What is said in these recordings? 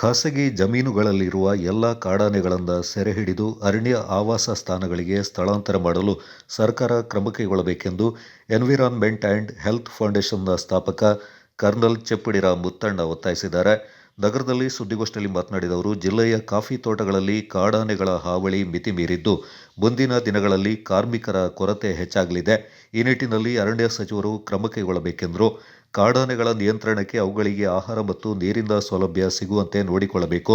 ಖಾಸಗಿ ಜಮೀನುಗಳಲ್ಲಿರುವ ಎಲ್ಲ ಕಾಡಾನೆಗಳನ್ನು ಸೆರೆಹಿಡಿದು ಅರಣ್ಯ ಆವಾಸ ಸ್ಥಾನಗಳಿಗೆ ಸ್ಥಳಾಂತರ ಮಾಡಲು ಸರ್ಕಾರ ಕ್ರಮ ಕೈಗೊಳ್ಳಬೇಕೆಂದು ಎನ್ವಿರಾನ್ಮೆಂಟ್ ಆ್ಯಂಡ್ ಹೆಲ್ತ್ ಫೌಂಡೇಶನ್ನ ಸ್ಥಾಪಕ ಕರ್ನಲ್ ಚೆಪ್ಪಡಿರ ಮುತ್ತಣ್ಣ ಒತ್ತಾಯಿಸಿದ್ದಾರೆ. ನಗರದಲ್ಲಿ ಸುದ್ದಿಗೋಷ್ಠಿಯಲ್ಲಿ ಮಾತನಾಡಿದ ಅವರು, ಜಿಲ್ಲೆಯ ಕಾಫಿ ತೋಟಗಳಲ್ಲಿ ಕಾಡಾನೆಗಳ ಹಾವಳಿ ಮಿತಿ ಮೀರಿದ್ದು, ಮುಂದಿನ ದಿನಗಳಲ್ಲಿ ಕಾರ್ಮಿಕರ ಕೊರತೆ ಹೆಚ್ಚಾಗಲಿದೆ. ಈ ನಿಟ್ಟಿನಲ್ಲಿ ಅರಣ್ಯ ಸಚಿವರು ಕ್ರಮ ಕೈಗೊಳ್ಳಬೇಕೆಂದರು. ಕಾಡಾನೆಗಳ ನಿಯಂತ್ರಣಕ್ಕೆ ಅವುಗಳಿಗೆ ಆಹಾರ ಮತ್ತು ನೀರಿನ ಸೌಲಭ್ಯ ಸಿಗುವಂತೆ ನೋಡಿಕೊಳ್ಳಬೇಕು.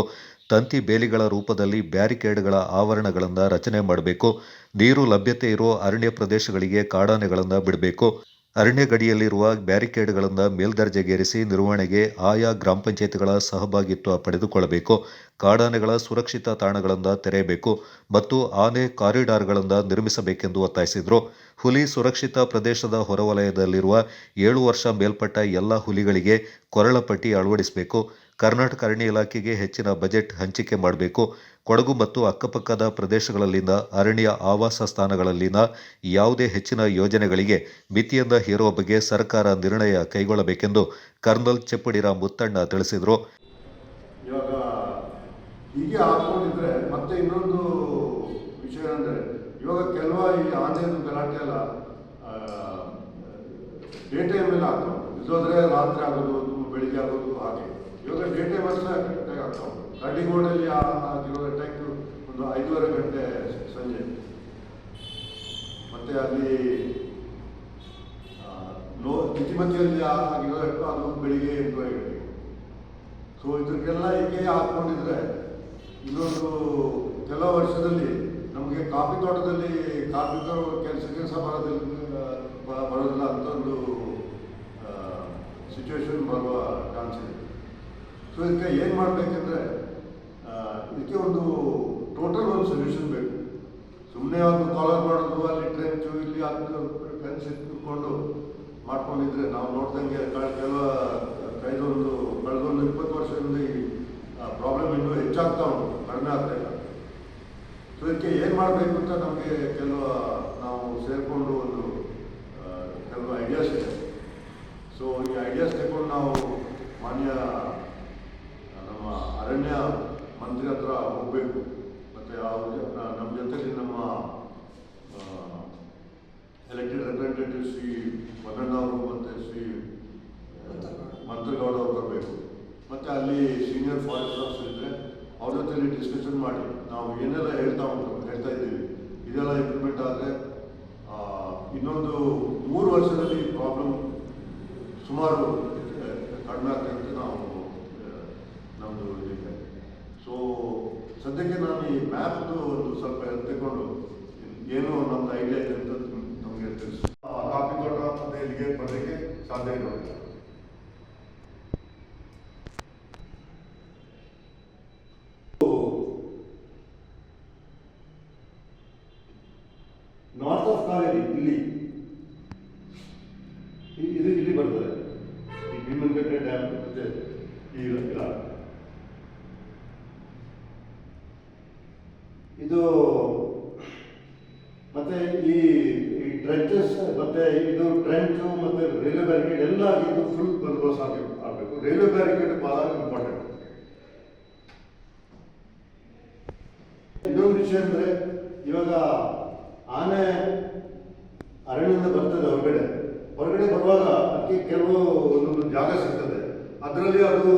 ತಂತಿ ಬೇಲಿಗಳ ರೂಪದಲ್ಲಿ ಬ್ಯಾರಿಕೇಡ್ಗಳ ಆವರಣಗಳನ್ನು ರಚನೆ ಮಾಡಬೇಕು. ನೀರು ಲಭ್ಯತೆ ಇರೋ ಅರಣ್ಯ ಪ್ರದೇಶಗಳಿಗೆ ಕಾಡಾನೆಗಳನ್ನು ಬಿಡಬೇಕು. ಅರಣ್ಯ ಗಡಿಯಲ್ಲಿರುವ ಬ್ಯಾರಿಕೇಡ್ಗಳನ್ನು ಮೇಲ್ದರ್ಜೆಗೇರಿಸಿ ನಿರ್ವಹಣೆಗೆ ಆಯಾ ಗ್ರಾಮ ಪಂಚಾಯತ್ಗಳ ಸಹಭಾಗಿತ್ವ ಪಡೆದುಕೊಳ್ಳಬೇಕು. ಕಾಡಾನೆಗಳ ಸುರಕ್ಷಿತ ತಾಣಗಳನ್ನು ತೆರೆಯಬೇಕು ಮತ್ತು ಆನೆ ಕಾರಿಡಾರ್ಗಳನ್ನು ನಿರ್ಮಿಸಬೇಕೆಂದು ಒತ್ತಾಯಿಸಿದರು. ಹುಲಿ ಸುರಕ್ಷಿತ ಪ್ರದೇಶದ ಹೊರವಲಯದಲ್ಲಿರುವ ಏಳು ವರ್ಷ ಮೇಲ್ಪಟ್ಟ ಎಲ್ಲ ಹುಲಿಗಳಿಗೆ ಕೊರಳ ಪಟ್ಟಿ ಅಳವಡಿಸಬೇಕು. ಕರ್ನಾಟಕ ಅರಣ್ಯ ಇಲಾಖೆಗೆ ಹೆಚ್ಚಿನ ಬಜೆಟ್ ಹಂಚಿಕೆ ಮಾಡಬೇಕು. ಕೊಡಗು ಮತ್ತು ಅಕ್ಕಪಕ್ಕದ ಪ್ರದೇಶಗಳಲ್ಲಿನ ಅರಣ್ಯ ಆವಾಸ ಸ್ಥಾನಗಳಲ್ಲಿನ ಯಾವುದೇ ಹೆಚ್ಚಿನ ಯೋಜನೆಗಳಿಗೆ ಮಿತಿಯಿಂದ ಹೇರುವ ಬಗ್ಗೆ ಸರ್ಕಾರ ನಿರ್ಣಯ ಕೈಗೊಳ್ಳಬೇಕೆಂದು ಕರ್ನಲ್ ಚೆಪ್ಪಡಿರ ಮುತ್ತಣ್ಣ ತಿಳಿಸಿದರು. ಹೀಗೆ ಮತ್ತೆ ಇನ್ನೊಂದು ವಿಷಯ ಇವಾಗ ಕೆಲವ ಈ ಆನೆದು ಗಲಾಟೆ ಎಲ್ಲ ಡೇ ಎಲ್ಲ ಆಗ್ತಾವೆ ಇಲ್ಲೋದ್ರೆ ರಾತ್ರಿ ಆಗೋದು, ಬೆಳಿಗ್ಗೆ ಆಗೋದು ಹಾಗೆ. ಇವಾಗ ಡೇ ಟೈಮ್ ಅಷ್ಟೇ ಆಗ್ತಾವೆ ಕಡ್ಡಿಗೋಡಲ್ಲಿ ಇವಾಗ ಟೈಮ್ ಒಂದು ಐದೂವರೆ ಗಂಟೆ ಸಂಜೆ. ಮತ್ತೆ ಅಲ್ಲಿ ಲೋ ತಿಥಿಮತಿಯಲ್ಲಿ ಇವಾಗ ಅದು ಬೆಳಿಗ್ಗೆ ಎಂಟೂವರೆ ಗಂಟೆಗೆ ಸೊ ಇದಕ್ಕೆಲ್ಲ ಹೀಗೆ ಹಾಕ್ಕೊಂಡಿದ್ರೆ, ಇನ್ನೊಂದು ಕೆಲವು ವರ್ಷದಲ್ಲಿ ನಮಗೆ ಕಾಫಿ ತೋಟದಲ್ಲಿ ಕಾರ್ಮಿಕರು ಕೆಲಸ ಕೆಲಸ ಬರೋದಿಲ್ಲ ಬರೋದಿಲ್ಲ ಅಂತ ಒಂದು ಸಿಚುವೇಶನ್ ಬರುವ ಚಾನ್ಸ್ ಇದೆ. ಸೊ ಇದಕ್ಕೆ ಏನು ಮಾಡಬೇಕಂದ್ರೆ ಇದಕ್ಕೆ ಒಂದು ಟೋಟಲ್ ಒಂದು ಸೊಲ್ಯೂಷನ್ ಬೇಕು. ಸುಮ್ಮನೆ ಒಂದು ಕಾಲರ್ ಮಾಡೋದು, ಅಲ್ಲಿ ಟ್ರೆಂಚು ಇಲ್ಲಿ ಅದು ಫೆನ್ಸ್ ಇಟ್ಕೊಂಡು ಮಾಡ್ಕೊಂಡಿದ್ರೆ, ನಾವು ನೋಡ್ದಂಗೆ ಕೆಲವು, ಕಳೆದೊಂದು ಕಳೆದೊಂದು ಇಪ್ಪತ್ತು ವರ್ಷದಿಂದ ಪ್ರಾಬ್ಲಮ್ ಇನ್ನೂ ಹೆಚ್ಚಾಗ್ತಾ ಉಂಟು, ಕಡಿಮೆ ಆಗ್ತಾ ಇದಕ್ಕೆ ಏನು ಮಾಡಬೇಕು ಅಂತ ನಮಗೆ ಕೆಲವು, ನಾವು ಸೇರಿಕೊಂಡು ಒಂದು ಕೆಲವು ಐಡಿಯಾಸ್ ಇದೆ. ಸೊ ಈ ಐಡಿಯಾಸ್ ತಗೊಂಡು ನಾವು ಮಾನ್ಯ ನಮ್ಮ ಅರಣ್ಯ ಮಂತ್ರಿ ಹತ್ರ ಹೋಗಬೇಕು. ಮತ್ತು ಅವ್ರ ನಮ್ಮ ಜೊತೆಲಿ ನಮ್ಮ ಎಲೆಕ್ಟೆಡ್ ರೆಪ್ರೆಸೆಂಟೇಟಿವ್ ಶ್ರೀ ಮದಣ್ಣ ಅವರು ಮತ್ತು ಶ್ರೀ ಮಂತ್ರಿಗೌಡ ಅವರು ಬರಬೇಕು. ಮತ್ತು ಅಲ್ಲಿ ಸೀನಿಯರ್ ಫಾರೆಸ್ಟ್ ಆಫೀಸರ್ ಇದ್ದರೆ ಅವ್ರ ಜೊತೆಲಿ ಡಿಸ್ಕಷನ್ ಮಾಡಿ. ನಾವು ಏನೆಲ್ಲ ಹೇಳ್ತಾ ಹೇಳ್ತಾ ಇದ್ದೀವಿ. ಇದೆಲ್ಲ ಇಂಪ್ಲಿಮೆಂಟ್ ಆದರೆ ಇನ್ನೊಂದು ಮೂರು ವರ್ಷದಲ್ಲಿ ಪ್ರಾಬ್ಲಮ್ ಸುಮಾರು ಕಡಿಮೆ ಆಗ್ತದೆ ನಾವು ನಮ್ಮದು ಇದಿದೆ ಸೊ ಸದ್ಯಕ್ಕೆ ನಾನು ಈ ಮ್ಯಾಪ್ದು ಒಂದು ಸ್ವಲ್ಪ ತಗೊಂಡು, ಏನು ನಮ್ಮದು ಐಡಿಯಾ ಇದೆ ಅಂತ ನಮಗೆ ತಿಳಿಸಿ. ಕಾಫಿ ತೋಟ ಮತ್ತು ಇಲ್ಲಿಗೆ ಬರಲಿಕ್ಕೆ ಸಾಧ್ಯ ಇರೋದಿಲ್ಲ ಕಾವೇರಿ ಇಲ್ಲಿ ಇದು ಇಲ್ಲಿ ಬರ್ತದೆ. ಈ ಭೀಮನ್ಗಟ್ಟೆ ಡ್ಯಾಮ್ ಮತ್ತೆ ಈ ಇದು ಮತ್ತೆ ಈ ಈ ಟ್ರೆಂಚಸ್ ಮತ್ತೆ ಇದು ಟ್ರೆಂಚು ಮತ್ತೆ ರೈಲ್ವೆ ಬ್ಯಾರಿಕೇಡ್ ಎಲ್ಲ ಇದು ಫುಲ್ ಬಂದೋಬಸ್ತ್ ಆಗಿ ಆಗಬೇಕು. ರೈಲ್ವೆ ಬ್ಯಾರಿಕೇಡ್ ಬಹಳ ಇಂಪಾರ್ಟೆಂಟ್ ಇನ್ನೊಂದು ವಿಷಯ ಅಂದ್ರೆ ಇವಾಗ ಆನೆ ಅರಣ್ಯದಿಂದ ಬರ್ತದೆ ಹೊರಗಡೆ. ಹೊರಗಡೆ ಬರುವಾಗ ಅದಕ್ಕೆ ಕೆಲವು ಒಂದೊಂದು ಜಾಗ ಸಿಗ್ತದೆ. ಅದರಲ್ಲಿ ಅದು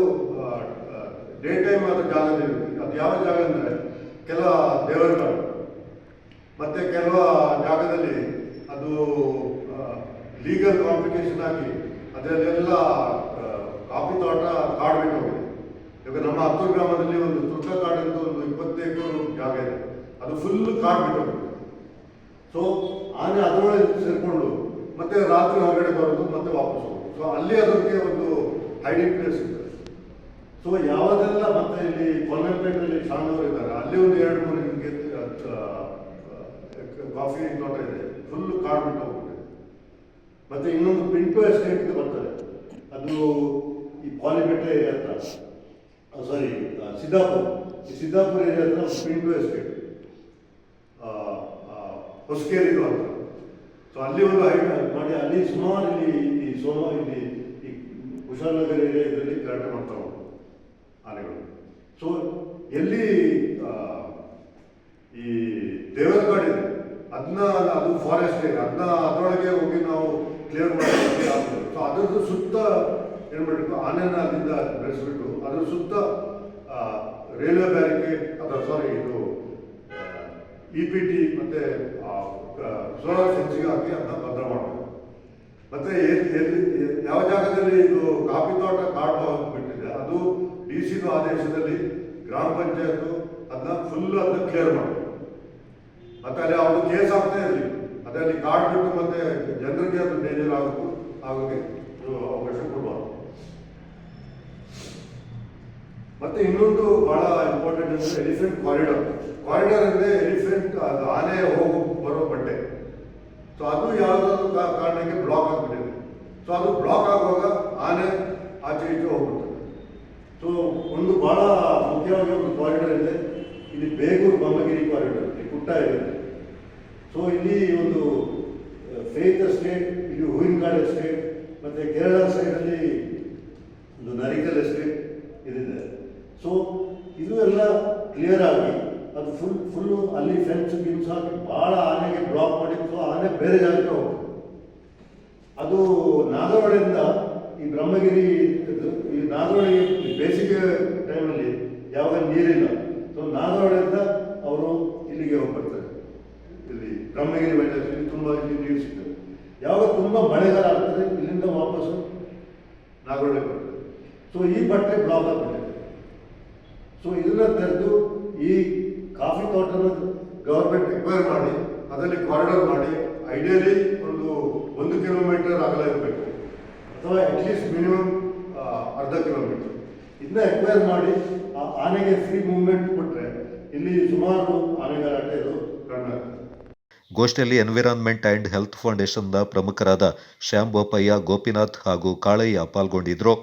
ಡೇ ಟೈಮ್ ಆದ ಜಾಗದಲ್ಲಿ ಅದು ಯಾವ ಜಾಗ ಅಂದರೆ ಕೆಲ ದೇವರುಗಳು. ಮತ್ತೆ ಕೆಲವು ಜಾಗದಲ್ಲಿ ಅದು ಲೀಗಲ್ ಕಾಂಪಿಟೇಷನ್ ಆಗಿ ಅದರಲ್ಲೆಲ್ಲ ಕಾಫಿ ತೋಟ ಕಾಡು ಬಿಟ್ಟು ಹೋಗಿದೆ ನಮ್ಮ ಹತ್ತೂರು ಗ್ರಾಮದಲ್ಲಿ ಒಂದು ತುರ್ಕ ಕಾಡಿಂದು ಒಂದು ಇಪ್ಪತ್ತು ಎಕರೆ ಜಾಗ ಇದೆ. ಅದು ಫುಲ್ ಕಾಡು ಬಿಟ್ಟು ಹೋಗಿದೆ ಸೊ ಆನೆ ಅದರೊಳಗೆ ಸೇರಿಕೊಂಡು ಮತ್ತೆ ರಾತ್ರಿ ಹೊರಗಡೆ ಬರೋದು, ಮತ್ತೆ ವಾಪಸ್ ಹೋಗೋದು. ಸೊ ಅಲ್ಲಿ ಅದಕ್ಕೆ ಒಂದು ಹೈಡಿಂಗ್ ಪ್ಲೇಸ್ ಇದೆ ಸೊ ಯಾವುದೆಲ್ಲ ಮತ್ತೆ ಇಲ್ಲಿ ಕೊಲ್ಲಂಪೇಟೆಯಲ್ಲಿ ಶಾಣವರು ಇದ್ದಾರೆ, ಅಲ್ಲಿ ಒಂದು ಎರಡು ಮೂರು ನಿಮಗೆ ಕಾಫಿ ತೋಟ ಇದೆ. ಫುಲ್ ಬಿಟ್ಟು ಹೋಗ್ಬಿಟ್ಟಿದೆ. ಮತ್ತೆ ಇನ್ನೊಂದು ಪಿಂಟು ಎಸ್ಟೇಟ್ ಬರ್ತದೆ. ಅದು ಈ ಪಾಲಿಬೆಟ್ಟೆ ಏರಿಯಾ ಹತ್ರ. ಸಾರಿ ಸಿದ್ದಾಪುರ. ಈ ಸಿದ್ದಾಪುರ ಏರಿಯಾ ಹತ್ರ ಪಿಂಟು ಎಸ್ಟೇಟ್ ಹೊಸಕೇರಿದು ಅಂತ. ಸೊ ಅಲ್ಲಿ ಒಂದು ಹೈಟ್ ಮಾಡಿ, ಅಲ್ಲಿ ಸುಮಾರು ಇಲ್ಲಿ ಈ ಸೋಮ, ಇಲ್ಲಿ ಈ ಕುಶಾಲನಗರ ಏರಿಯಾದಲ್ಲಿ ಕರೆಕ್ಟ್ ಗಲಾಟೆ ಮಾಡ್ತಾ ಉಂಟು ಆನೆಗಳು. ಸೊ ಎಲ್ಲಿ ಈ ದೇವರಕಾಡು ಇದೆ ಅದನ್ನ ಅದು ಫಾರೆಸ್ಟ್ ಇದೆ ಅದನ್ನ ಅದರೊಳಗೆ ಹೋಗಿ ನಾವು ಕ್ಲಿಯರ್ ಆಗ್ತದೆ ಸೊ ಅದರದ್ದು ಸುತ್ತ ಏನು ಮಾಡಬೇಕು, ಆನೆನ ಅಲ್ಲಿಂದ ಬೆಳೆಸ್ಬಿಟ್ಟು, ಅದ್ರ ಸುತ್ತ ರೈಲ್ವೆ ಬ್ಯಾರಿಕೇಡ್ ಅದರ ಸಾರಿ ಇದು ಇ ಪಿ ಟಿ ಮತ್ತೆ ಸೋಲಾರ್ ಫೆನ್ಸಿಂಗ್ ಹಾಕಿ ಅದನ್ನ ಭದ್ರ ಮಾಡಬೇಕು. ಮತ್ತೆ ಎಲ್ಲಿ ಯಾವ ಜಾಗದಲ್ಲಿ ಇದು ಕಾಫಿ ತೋಟ ಕಾಡು ಬಿಟ್ಟಿದೆ, ಅದು ಡಿ ಸಿ ಆದೇಶದಲ್ಲಿ ಗ್ರಾಮ ಪಂಚಾಯತ್ ಅದನ್ನ ಫುಲ್ ಅದನ್ನ ಕ್ಲಿಯರ್ ಮಾಡಬೇಕು. ಮತ್ತೆ ಅಲ್ಲಿ ಅವರು ಕೇಸ್ ಆಗ್ತಾ ಇರಲಿ. ಅದೇ ಅಲ್ಲಿ ಕಾಡು ಬಿಟ್ಟು ಮತ್ತೆ ಜನರಿಗೆ ಅದು ಡೇಂಜರ್ ಆಗಬೇಕು ಆಗೋಕೆ ಅವಕಾಶ ಕೊಡಬಾರ್ದು. ಮತ್ತೆ ಇನ್ನೊಂದು ಬಹಳ ಇಂಪಾರ್ಟೆಂಟ್ ಅಂದ್ರೆ ಎಲಿಫೆಂಟ್ ಕಾರಿಡಾರ್ ಕಾರಿಡಾರ್ ಅಂದ್ರೆ ಎಲಿಫೆಂಟ್ ಅದು ಆನೆ ಹೋಗು, ಬರೋ ಬಟ್ಟೆ. ಸೊ ಅದು ಯಾವುದಾದ್ರು ಕಾರಣಕ್ಕೆ ಬ್ಲಾಕ್ ಆಗಿಬಿಟ್ಟಿದೆ. ಸೊ ಅದು ಬ್ಲಾಕ್ ಆಗುವಾಗ ಆನೆ ಆಚೆ ಈಚೆ ಹೋಗುತ್ತೆ. ಸೊ ಒಂದು ಬಹಳ ಮುಖ್ಯವಾಗಿ ಒಂದು ಕಾರಿಡಾರ್ ಇದೆ. ಇಲ್ಲಿ ಬೇಗೂರು ಬೊಮ್ಮಗಿರಿ ಕಾರಿಡಾರ್ ಇಲ್ಲಿ ಕುಟ್ಟ ಇದೆ. ಸೊ ಇಲ್ಲಿ ಒಂದು ಫೇತ್ ಎಸ್ಟೇಟ್ ಇಲ್ಲಿ ಹೂವಿನಕಾಡು ಎಸ್ಟೇಟ್ ಮತ್ತೆ ಕೇರಳ ಸೈಡಲ್ಲಿ ಒಂದು ನರಿಕಲ್ ಎಸ್ಟೇಟ್ ಇದಿದೆ. ಸೊ ಇದು ಎಲ್ಲ ಕ್ಲಿಯರ್ ಆಗಿ ಅದು ಫುಲ್ ಫುಲ್ಲು ಅಲ್ಲಿ ಫೆನ್ಸ್ ಗಿನ್ಸ್ ಹಾಕಿ ಭಾಳ ಆನೆಗೆ ಬ್ಲಾಕ್ ಮಾಡಿತ್ತು ಆನೆ ಬೇರೆ ಜಾಗಕ್ಕೆ ಹೋಗ್ತು. ಅದು ನಾಗರಹೊಳೆಯಿಂದ ಈ ಬ್ರಹ್ಮಗಿರಿ ಈ ನಾಗವಾಡಿ ಬೇಸಿಗೆ ಟೈಮಲ್ಲಿ ಯಾವಾಗ ನೀರಿಲ್ಲ. ಸೊ ನಾಗರಹೊಳೆಯಿಂದ ಅವರು ಇಲ್ಲಿಗೆ ಹೋಗ್ಬರ್ತಾರೆ. ಇಲ್ಲಿ ಬ್ರಹ್ಮಗಿರಿ ಬೆಟ್ಟದಲ್ಲಿ ತುಂಬ ಇಲ್ಲಿ ನೀರು ಸಿಗ್ತದೆ. ಯಾವಾಗ ತುಂಬ ಮಳೆಗಾಲ ಆಗ್ತದೆ, ಇಲ್ಲಿಂದ ವಾಪಸ್ಸು ನಾಗರಹೊಳೆ ಬರ್ತದೆ. ಸೊ ಈ ಬಟ್ಟೆ ಬ್ಲಾಕ್ ಆಗ್ಬಿಟ್ಟಿದೆ. ಸೊ ಇದನ್ನ ತೆರೆದು ಈ ತೋಟನ ಗವರ್ಮೆಂಟ್ ಎಕ್ವೈರ್ ಮಾಡಿ, ಅದರಲ್ಲಿ ಕಾರಿಡಾರ್ ಮಾಡಿ ಐಡಿಯಲಿ ಒಂದು ಒಂದು ಕಿಲೋಮೀಟರ್ ಅಗಲ ಇರಬೇಕು. ಅಥವಾ ಅಟ್ಲೀಸ್ಟ್ ಮಿನಿಮಮ್ ಅರ್ಧ ಕಿಲೋಮೀಟರ್ ಇದನ್ನ ಎಕ್ವೈರ್ ಮಾಡಿ, ಆ ಆನೆಗೆ ಫ್ರೀ ಮೂವ್ಮೆಂಟ್ ಕೊಟ್ಟರೆ ಇಲ್ಲಿ ಸುಮಾರು ಆನೆಗಾರಾಟ ಇದು ಕಂಡು ಗೋಷ್ಠಿಯಲ್ಲಿ ಎನ್ವಿರಾನ್ಮೆಂಟ್ ಆ್ಯಂಡ್ ಹೆಲ್ತ್ ಫೌಂಡೇಶನ್ನ ಪ್ರಮುಖರಾದ ಶ್ಯಾಮ್ ಬೋಪಯ್ಯ, ಗೋಪಿನಾಥ್ ಹಾಗೂ ಕಾಳಯ್ಯ ಪಾಲ್ಗೊಂಡಿದ್ದರು